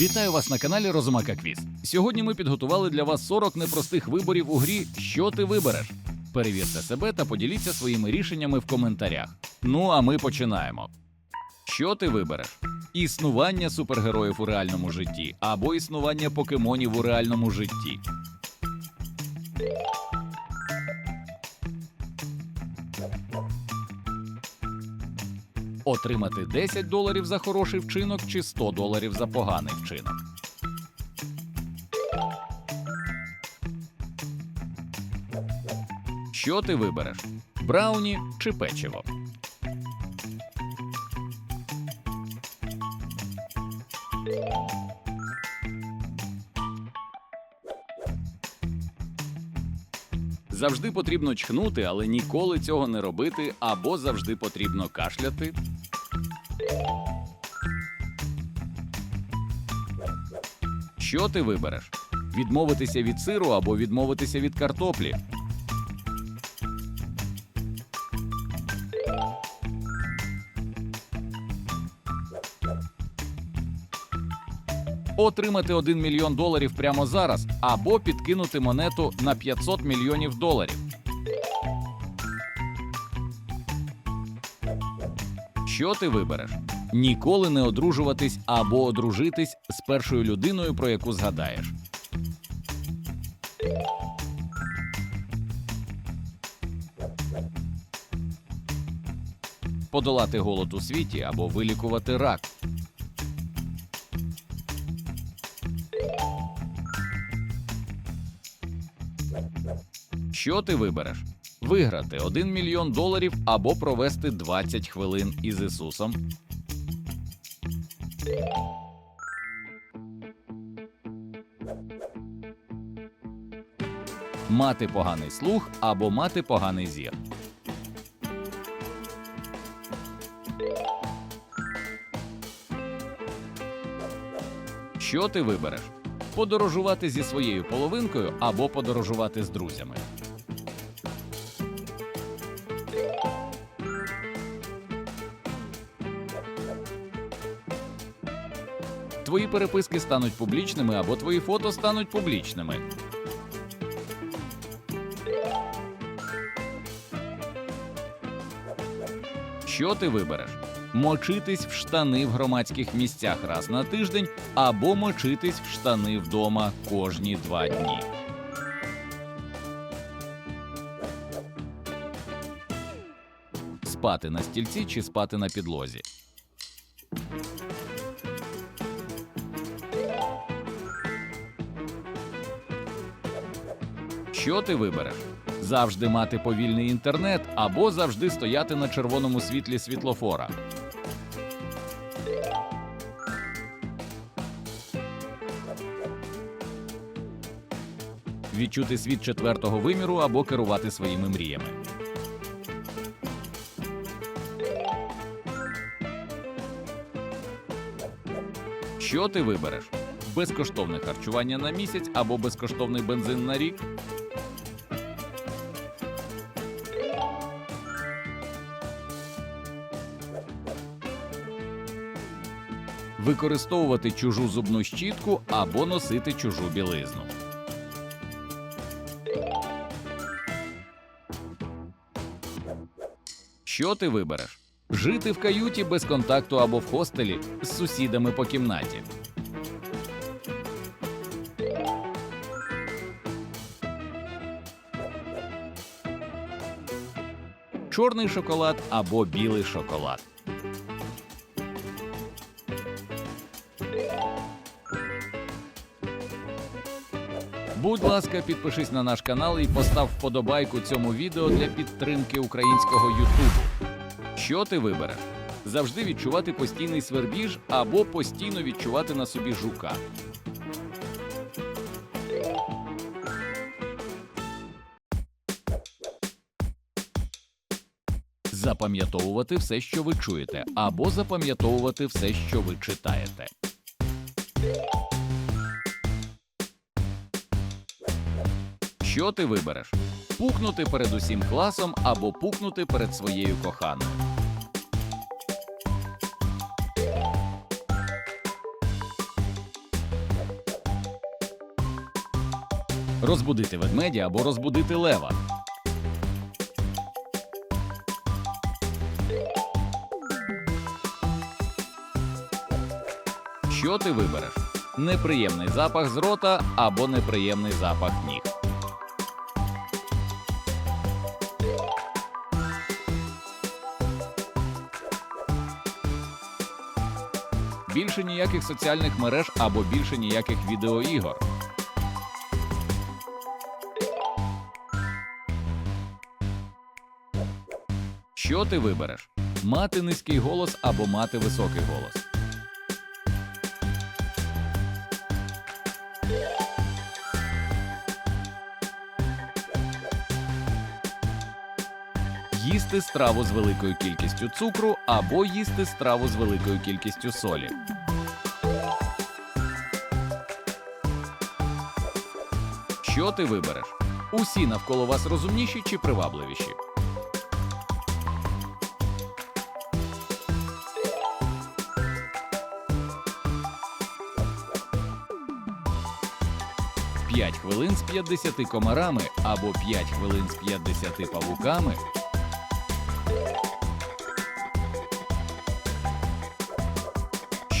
Вітаю вас на каналі Розумака Квіз. Сьогодні ми підготували для вас 40 непростих виборів у грі Що ти вибереш? Перевірте себе та поділіться своїми рішеннями в коментарях. Ну а ми починаємо. Що ти вибереш? Існування супергероїв у реальному житті або існування покемонів у реальному житті. Отримати 10 доларів за хороший вчинок чи 100 доларів за поганий вчинок. Що ти вибереш? Брауні чи печиво? Завжди потрібно чхнути, але ніколи цього не робити, або завжди потрібно кашляти. Що ти вибереш? Відмовитися від сиру або відмовитися від картоплі. Отримати 1 мільйон доларів прямо зараз або підкинути монету на 500 мільйонів доларів. Що ти вибереш? Ніколи не одружуватись або одружитись з першою людиною, про яку згадаєш. Подолати голод у світі або вилікувати рак. Що ти вибереш? Виграти 1 мільйон доларів або провести 20 хвилин із Ісусом. Мати поганий слух або мати поганий зір. Що ти вибереш? Подорожувати зі своєю половинкою або подорожувати з друзями. Твої переписки стануть публічними або твої фото стануть публічними. Що ти вибереш? Мочитись в штани в громадських місцях раз на тиждень або мочитись в штани вдома кожні два дні. Спати на стільці чи спати на підлозі. Що ти вибереш? Завжди мати повільний інтернет або завжди стояти на червоному світлі світлофора. Відчути світ четвертого виміру або керувати своїми мріями. Що ти вибереш? Безкоштовне харчування на місяць або безкоштовний бензин на рік? Використовувати чужу зубну щітку або носити чужу білизну. Що ти вибереш? Жити в каюті без контакту або в хостелі з сусідами по кімнаті. Чорний шоколад або білий шоколад. Будь ласка, підпишись на наш канал і постав вподобайку цьому відео для підтримки українського Ютубу. Що ти вибереш? Завжди відчувати постійний свербіж або постійно відчувати на собі жука. Запам'ятовувати все, що ви чуєте, або запам'ятовувати все, що ви читаєте. Що ти вибереш? Пукнути перед усім класом або пукнути перед своєю коханою. Розбудити ведмедя або розбудити лева. Що ти вибереш? Неприємний запах з рота або неприємний запах ніг. Більше ніяких соціальних мереж або більше ніяких відеоігор. Що ти вибереш? Мати низький голос або мати високий голос. Їсти страву з великою кількістю цукру або їсти страву з великою кількістю солі. Що ти вибереш? Усі навколо вас розумніші чи привабливіші? П'ять хвилин з 50 комарами або 5 хвилин з 50 павуками.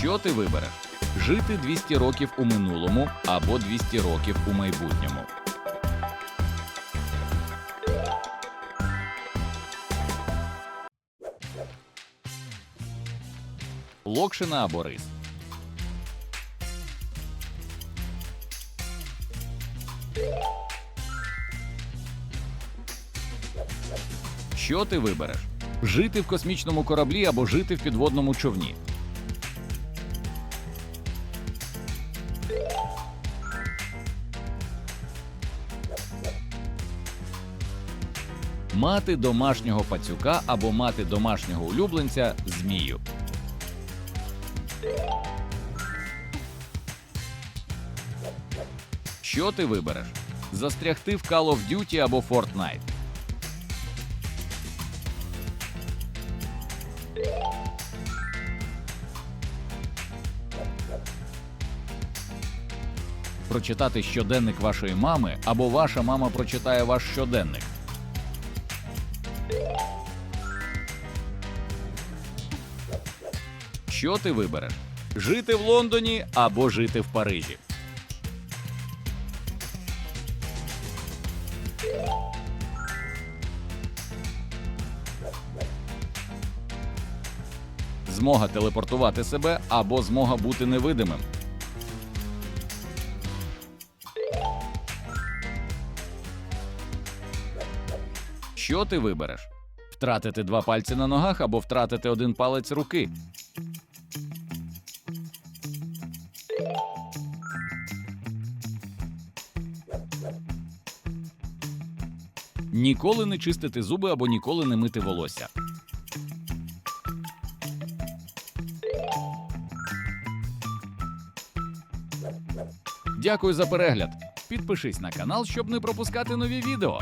Що ти вибереш? Жити 200 років у минулому або 200 років у майбутньому. Локшина або рис. Що ти вибереш? Жити в космічному кораблі або жити в підводному човні. Мати домашнього пацюка або мати домашнього улюбленця змію. Що ти вибереш? Застрягти в Call of Duty або Fortnite. Прочитати щоденник вашої мами або ваша мама прочитає ваш щоденник. Що ти вибереш? Жити в Лондоні або жити в Парижі. Змога телепортувати себе або змога бути невидимим. Що ти вибереш? Втратити два пальці на ногах або втратити один палець руки. Ніколи не чистити зуби або ніколи не мити волосся. Дякую за перегляд. Підпишись на канал, щоб не пропускати нові відео.